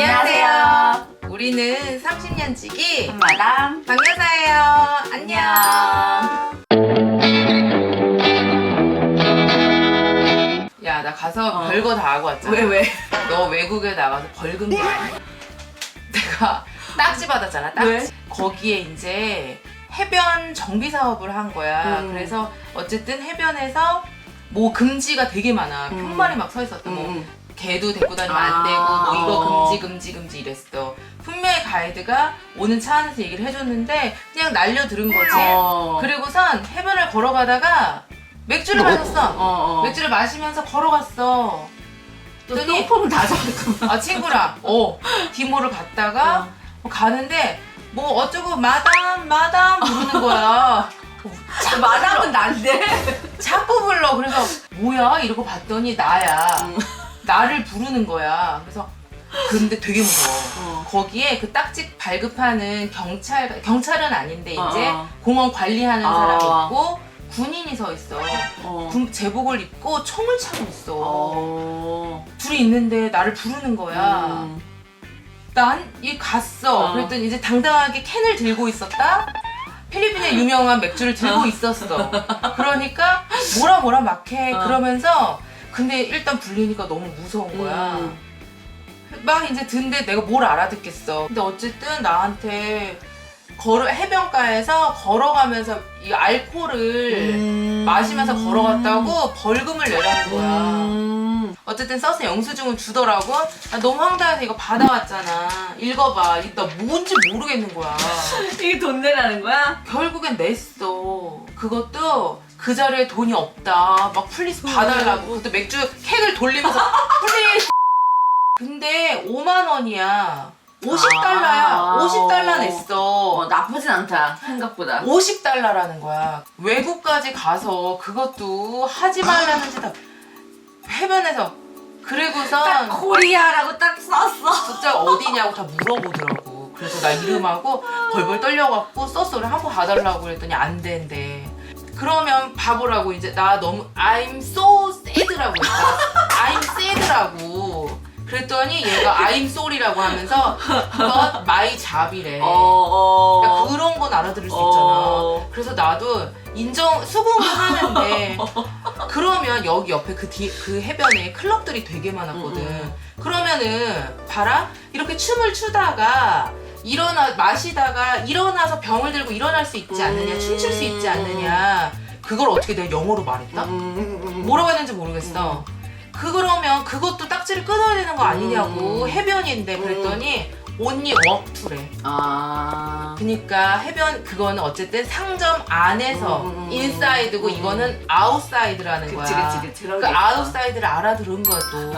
안녕하세요. 우리는 30년 지기 마담 박여사예요. 안녕. 야, 나 가서 어. 별거 다 하고 왔잖아. 왜 왜? 너 외국에 나가서 벌금 도 내가 딱지 받았잖아. 딱지. 왜? 거기에 이제 해변 정비 사업을 한 거야. 음. 그래서 어쨌든 해변에서 뭐 금지가 되게 많아. 음. 편말이 막 서 있었다. 뭐 음. 개도 데리고 다니면 아. 안 되고 뭐 이거 어. 금지 금지 금지 이랬어. 분명히 가이드가 오는 차 안에서 얘기를 해줬는데 그냥 날려 들은 거지. 어. 그리고선 해변을 걸어가다가 맥주를 마셨어. 어, 어. 맥주를 마시면서 걸어갔어. 또 그랬더니 똥폼을 다 잡았구나. 아 친구랑 어 디모를 갔다가 뭐 가는데 뭐 어쩌고 마담 마담 부르는 거야. 어. 마담은 난데. 자꾸 불러. 그래서 뭐야 이러고 봤더니 나야. 음. 나를 부르는 거야. 그래서 근데 되게 무서워. 어. 거기에 그 딱지 발급하는 경찰 경찰은 아닌데 이제 어. 공원 관리하는 어. 사람 있고 군인이 서 있어. 어. 군 제복을 입고 총을 차고 있어. 어. 둘이 있는데 나를 부르는 거야. 음. 난이 갔어. 어. 그랬더니 이제 당당하게 캔을 들고 있었다. 필리핀의 유명한 맥주를 들고 어. 있었어. 그러니까 뭐라 뭐라 막해. 어. 그러면서 근데 일단 불리니까 너무 무서운 거야. 음. 막 이제 듣는데 내가 뭘 알아듣겠어. 근데 어쨌든 나한테 걸어 해변가에서 걸어가면서 이 알코올을 음. 마시면서 걸어갔다고 벌금을 내라는 거야. 음. 어쨌든 써서 영수증을 주더라고. 나 너무 황당해서 이거 받아왔잖아. 읽어봐. 이나 뭔지 모르겠는 거야. 이게 돈 내라는 거야? 결국엔 냈어. 그것도 그 자리에 돈이 없다. 막 플리스 봐달라고. 그것도 맥주 캔을 돌리면서 플리스. 근데 5만 원이야. 50달러야. 아. 50달러 냈어. 어, 나쁘진 않다. 생각보다. 50달러라는 거야. 외국까지 가서 그것도 하지 말라는 짓 다 해변에서 그리고선 코리아라고 딱 썼어. 진짜 어디냐고 다 물어보더라고. 그래서 나 이름하고 벌벌 떨려갖고 썼어. 그래 한번 봐달라고 그랬더니 안 된대. 그러면 바보라고 이제 나 너무 I'm so sad라고. I'm sad라고. 그랬더니 얘가 I'm sorry라고 하면서 but my job이래. 어, 어. 그러니까 그런 건 알아들을 수 있잖아. 어. 그래서 나도 인정 수긍을 하는데 그러면 여기 옆에 그, 뒤, 그 해변에 클럽들이 되게 많았거든. 음, 그러면은 봐라 이렇게 춤을 추다가 일어나 마시다가 일어나서 병을 들고 일어날 수 있지 않느냐, 음. 춤출 수 있지 않느냐. 그걸 어떻게 내가 영어로 말했다? 음, 음, 음. 뭐라고 했는지 모르겠어. 그 그러면 그것도 딱지를 끊어야 되는 거 아니냐고 음. 해변인데 그랬더니 walk to래. 아. 그니까 해변 그거는 어쨌든 상점 안에서 음. 인사이드고 음. 이거는 아웃사이드라는 그치, 거야. 그치, 그치. 그런 그러니까 있어. 아웃사이드를 알아들은 거야 또.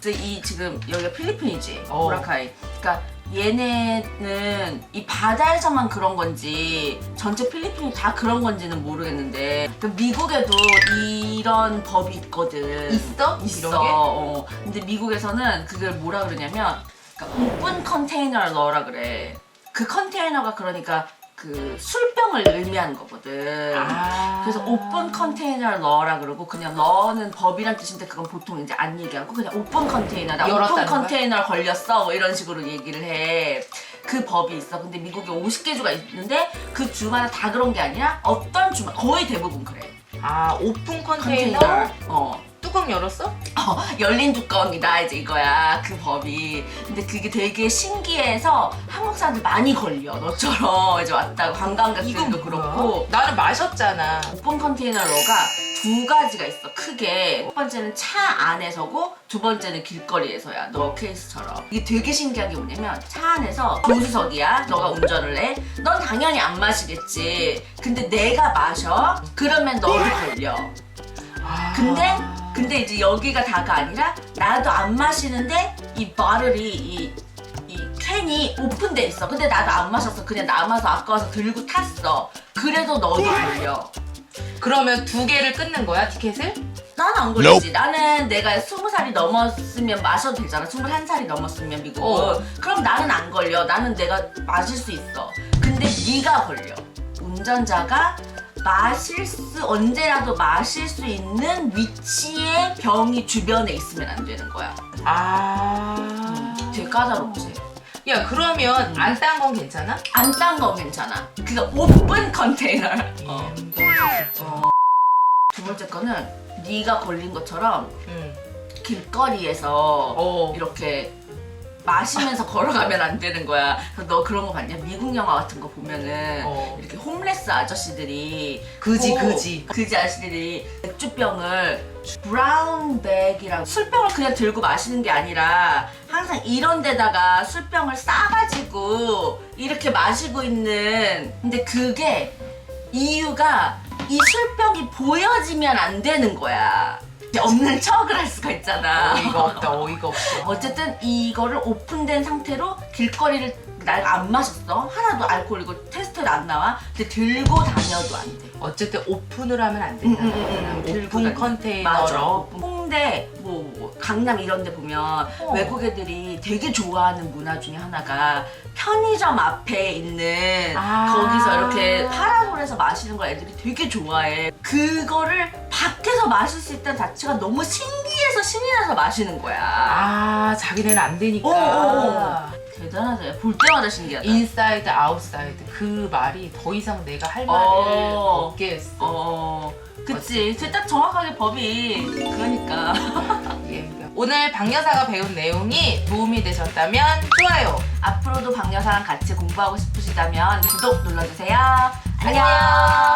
그래서 이 지금 여기가 필리핀이지 어. 보라카이. 그러니까 얘네는 이 바다에서만 그런 건지 전체 필리핀이 다 그런 건지는 모르겠는데 그 미국에도 이런 법이 있거든. 있어? 있어. 이런 게? 어. 근데 미국에서는 그걸 뭐라 그러냐면 그러니까 오픈 컨테이너를 넣어라 그래. 그 컨테이너가 그러니까 그 술병을 의미하는 거거든. 아. 그래서 오픈 컨테이너를 넣어라 그러고 그냥 넣는 법이란 뜻인데 그건 보통 이제 안 얘기하고 그냥 오픈 컨테이너다 오픈 열었다는 거야? 컨테이너 걸렸어 뭐 이런 식으로 얘기를 해. 그 법이 있어. 근데 미국에 50개 주가 있는데 그 주마다 다 그런 게 아니라 어떤 주마 거의 대부분 그래. 아 오픈 컨테이너 컨테이너. 어. 뚜껑 열었어? 어, 열린 뚜껑이다 이제 이거야 그 법이 근데 그게 되게 신기해서 한국 사람들 많이 걸려. 너처럼 이제 왔다가 관광객들도 그렇고. 나는 마셨잖아. 오픈 컨테이너로가 두 가지가 있어 크게. 첫 번째는 차 안에서고 두 번째는 길거리에서야. 너 케이스처럼. 이게 되게 신기한 게 뭐냐면 차 안에서 조수석이야. 너가 운전을 해넌 당연히 안 마시겠지. 근데 내가 마셔. 그러면 너도 걸려. 아. 근데 근데 이제 여기가 다가 아니라 나도 안 마시는데 이 버틀이 이, 이 캔이 오픈돼 있어. 근데 나도 안 마셨어. 그냥 남아서 아까워서 들고 탔어. 그래도 너도 걸려. 그러면 두 개를 끊는 거야 티켓을? 난안 걸리지. 나는 내가 스무 살이 넘었으면 마셔도 되잖아. 스물한 살이 넘었으면 미국은. 어. 그럼 나는 안 걸려. 나는 내가 마실 수 있어. 근데 네가 걸려. 운전자가 마실 수 언제라도 마실 수 있는 위치에 병이 주변에 있으면 안 되는 거야. 아. 되게 까다롭지. 야 그러면 안 딴 건 괜찮아? 안딴건 괜찮아. 그니까 오픈 컨테이너. 어. 어. 두 번째 거는 네가 걸린 것처럼 응. 길거리에서 어. 이렇게 마시면서 걸어가면 안 되는 거야. 그래서 너 그런 거 봤냐? 미국 영화 같은 거 보면은 어. 이렇게 홈레스 아저씨들이 그지 꼭 그지. 그지 아저씨들이 맥주병을 브라운 백이랑 술병을 그냥 들고 마시는 게 아니라 항상 이런 데다가 술병을 싸가지고 이렇게 마시고 있는 근데 그게 이유가 이 술병이 보여지면 안 되는 거야. 없는 척을 할 수가 있잖아. 어이가 없다 어이가 없어. 어쨌든 이거를 오픈된 상태로 길거리를 날 안 마셨어. 하나도 알코올 이거 테스트를 안 나와. 근데 들고 다녀도 안 돼. 어쨌든 오픈을 하면 안 된다. 응, 응, 응, 응. 들고 오픈 다니- 컨테이너로. 맞아. 홍대, 강남 이런 데 보면 어. 외국 애들이 되게 좋아하는 문화 중에 하나가 편의점 앞에 있는 아. 거기서 이렇게 파라솔에서 마시는 걸 애들이 되게 좋아해. 그거를 밖에서 마실 수 있다는 자체가 너무 신기해서 신이 나서 마시는 거야. 아 자기네는 안 되니까. 어, 어, 대단하다. 볼 때마다 신기하다. 인사이드 아웃사이드 그 말이 더 이상 내가 할 말을 어. 없게 했어. 어, 그치. 그딱 정확하게 법이 그러니까. 예. 오늘 박 여사가 배운 내용이 도움이 되셨다면 좋아요. 앞으로도 박 여사랑 같이 공부하고 싶으시다면 구독 눌러주세요. 안녕.